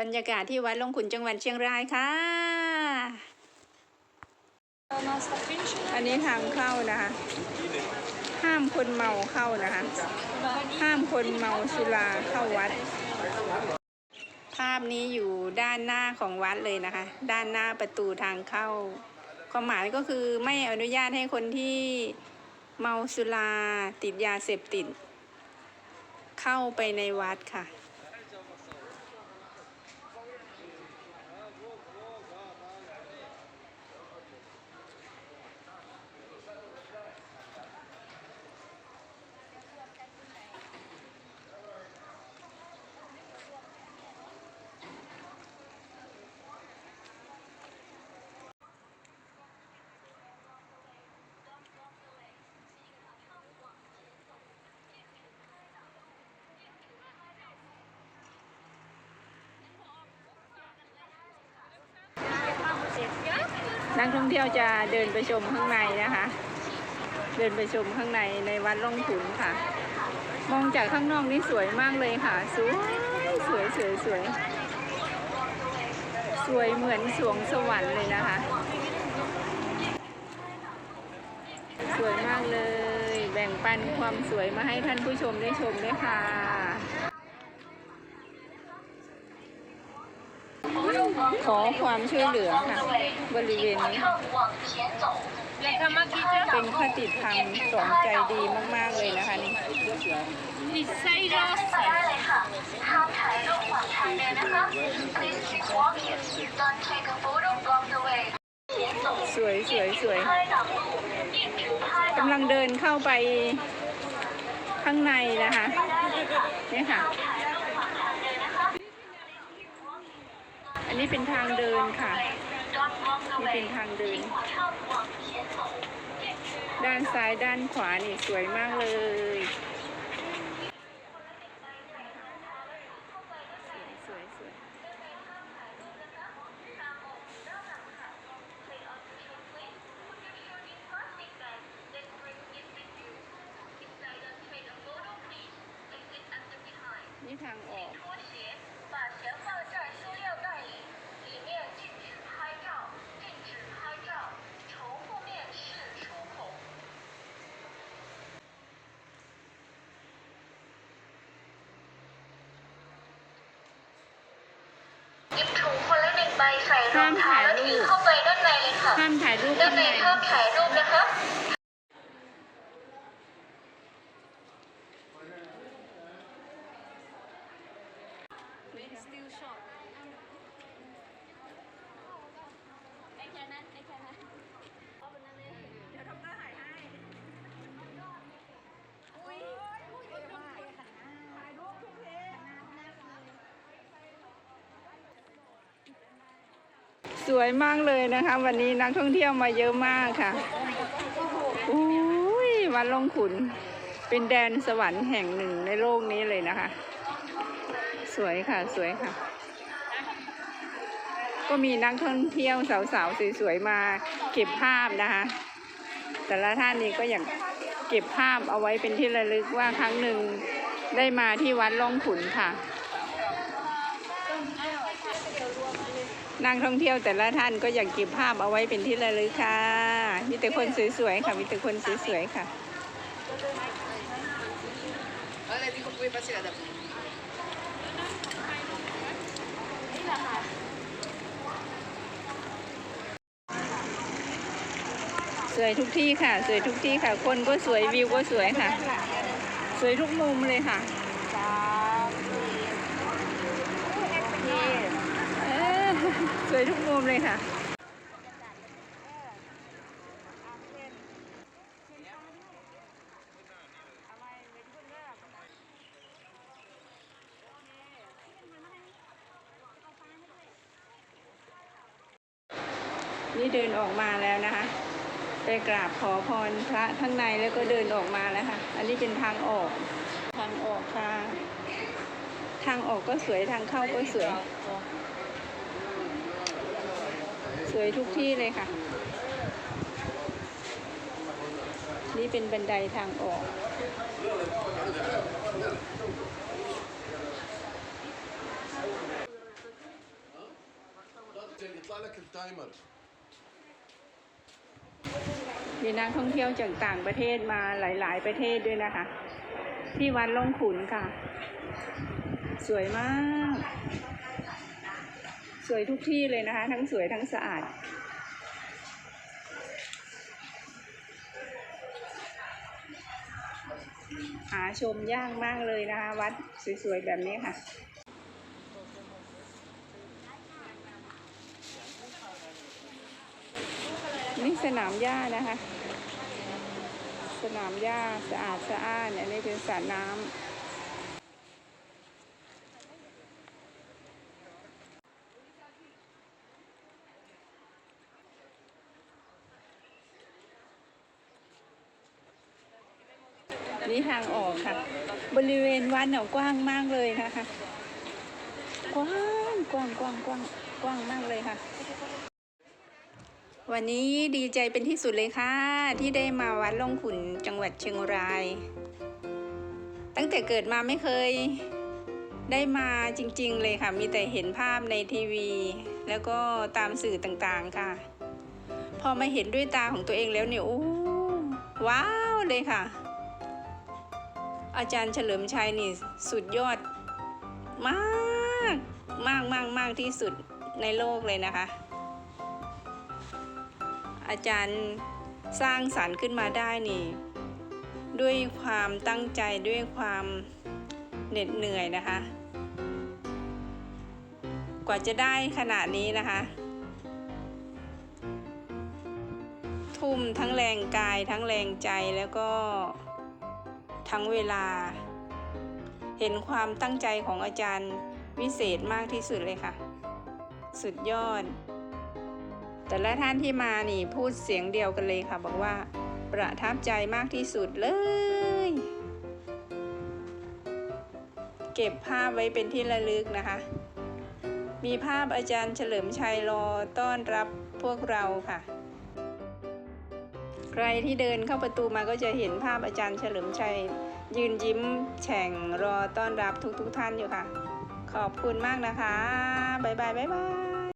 บรรยากาศที่วัดลงขุนจังหวัดเชียงรายค่ะ อันนี้ทางเข้านะคะ ห้ามคนเมาเข้านะคะ ห้ามคนเมาสุราเข้าวัด ภาพนี้อยู่ด้านหน้าของวัดเลยนะคะ ด้านหน้าประตูทางเข้า ความหมายก็คือไม่อนุญาตให้คนที่เมาสุราติดยาเสพติด เข้าไปในวัดค่ะ นักท่องเที่ยวจะเดินไปชมข้างในนะคะ เดินไปชมข้างในในวัดล่องขุนค่ะ มองจากข้างนอกนี่สวยมากเลยค่ะ สวยสวยสวยสวยสวยเหมือนสวงสวรรค์เลยนะคะ สวยมากเลย แบ่งปันความสวยมาให้ท่านผู้ชมได้ชมด้วยค่ะ ขอความช่วยเหลือค่ะ บริเวณนี้เป็นคติธรรมสอนใจดีมาก ๆ เลยนะคะนี่สวยสวยสวยกำลังเดินเข้าไปข้างในนะคะนี่ค่ะ อันนี้เป็นทางเดินค่ะ นี่เป็นทางเดิน ด้านซ้ายด้านขวานี่สวยมากเลยสวยสวยสวยนี่ทางออก ใบใส่รองเท้าแล้วถือเข้าไปด้านในเลยค่ะห้ามถ่ายรูปด้าข้านงใน ใน ห้ามถ่ายรูปนะคะ สวยมากเลยนะคะ วันนี้นักท่องเที่ยวมาเยอะมากค่ะอุ้ยวัดลงขุน เป็นแดนสวรรค์แห่งหนึ่งในโลกนี้เลยนะคะ สวยค่ะสวยค่ะ ก็มีนักท่องเที่ยวสาวๆสวยๆมาเก็บภาพนะคะ แต่ละท่านนี้ก็อย่ากเก็บภาพเอาไว้เป็นที่ระลึกว่าครั้งหนึ่งได้มาที่วัดล่องขุนค่ะ นักท่องเที่ยวแต่ละท่านก็อยากเก็บภาพเอาไว้เป็นที่ระลึกค่ะ มีแต่คนสวยๆค่ะ มีแต่คนสวยๆค่ะ สวยทุกที่ค่ะ สวยทุกที่ค่ะ คนก็สวยวิวก็สวยค่ะ สวยทุกมุมเลยค่ะเออ สวยทุกมุมเลยค่ะนี่เดินออกมาแล้วนะคะ ไปกราบขอพรพระข้งในแล้วก็เดินออกมาแล้วค่ะ อันนี้เป็นทางออก ทางออกค่ะ ทางออกก็สวยทางเข้าก็สวย สวยทุกที่เลยค่ะ นี่เป็นบันไดทางออก มีนักท่องเที่ยวจากต่างประเทศมาหลาย ๆ ประเทศด้วยนะคะ ที่วัดล่องขุนค่ะ สวยมาก สวยทุกที่เลยนะคะ ทั้งสวยทั้งสะอาด หาชมยากมากเลยนะคะ วัดสวยๆแบบนี้ค่ะนี่สนามหญ้านะคะ สนามหญ้าสะอาดสะอ้านอันนี้เป็นสระน้ำ นี่ทางออกค่ะ บริเวณวัดเนี่ยกว้างมากเลยนะคะ กว้างกว้างกว้างกว้างกว้างมากเลยค่ะ วันนี้ดีใจเป็นที่สุดเลยค่ะ ที่ได้มาวัดล่องขุนจังหวัดเชียงราย ตั้งแต่เกิดมาไม่เคยได้มาจริงๆเลยค่ะ มีแต่เห็นภาพในทีวี แล้วก็ตามสื่อต่างๆค่ะ พอมาเห็นด้วยตาของตัวเองแล้วเนี่ยโอ้ว้าวเลยค่ะ อาจารย์เฉลิมชัยนี่สุดยอดมากมากมากมากที่สุดในโลกเลยนะคะ อาจารย์สร้างสรรค์ขึ้นมาได้นี่ ด้วยความตั้งใจด้วยความเหน็ดเหนื่อยนะคะ กว่าจะได้ขนาดนี้นะคะ ทุ่มทั้งแรงกายทั้งแรงใจแล้วก็ ทั้งเวลา เห็นความตั้งใจของอาจารย์วิเศษมากที่สุดเลยค่ะ สุดยอด แต่ละท่านที่มานี่พูดเสียงเดียวกันเลยค่ะ บอกว่า ประทับใจมากที่สุดเลย เก็บภาพไว้เป็นที่ระลึกนะคะ มีภาพอาจารย์เฉลิมชัยรอต้อนรับพวกเราค่ะ ใครที่เดินเข้าประตูมาก็จะเห็นภาพอาจารย์เฉลิมชัย ยืนยิ้มแฉ่งรอต้อนรับทุกๆทท่านอยู่ค่ะ ขอบคุณมากนะคะ บ๊ายบายบ๊ายบาย